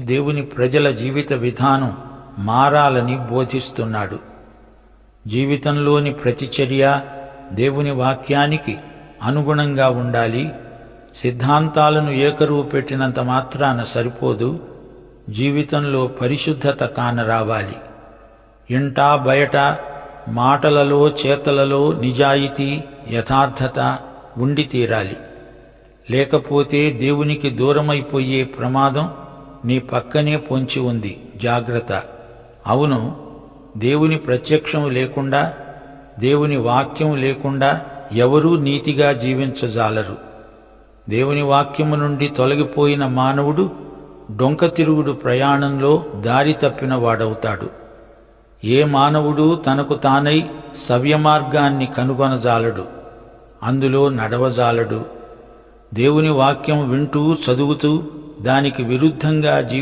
దేవుని ప్రజల జీవిత విధానం మారాలని బోధిస్తున్నాడు. జీవితంలోని ప్రతిచర్య దేవుని వాక్యానికి అనుగుణంగా ఉండాలి. సిద్ధాంతాలను ఏకరువు పెట్టినంత మాత్రాన సరిపోదు. జీవితంలో పరిశుద్ధత కానరావాలి ఇంటా బయట మాటలలో చేతలలో నిజాయితీ యథార్థత ఉండి తీరాలి. లేకపోతే దేవునికి దూరమైపోయే ప్రమాదం నీ పక్కనే పొంచి ఉంది. జాగ్రత్త. అవును దేవుని ప్రత్యక్షం లేకుండా దేవుని వాక్యం లేకుండా ఎవరూ నీతిగా జీవించజాలరు. దేవుని వాక్యము నుండి తొలగిపోయిన మానవుడు డొంక తిరుగుడు ప్రయాణంలో దారి తప్పిన వాడవుతాడు. ఏ మానవుడు తనకు తానై సవ్యమార్గాన్ని కనుగొనజాలడు. అందులో నడవజాలడు. దేవుని వాక్యం వింటూ చదువుతూ దానికి విరుద్ధంగా జీవి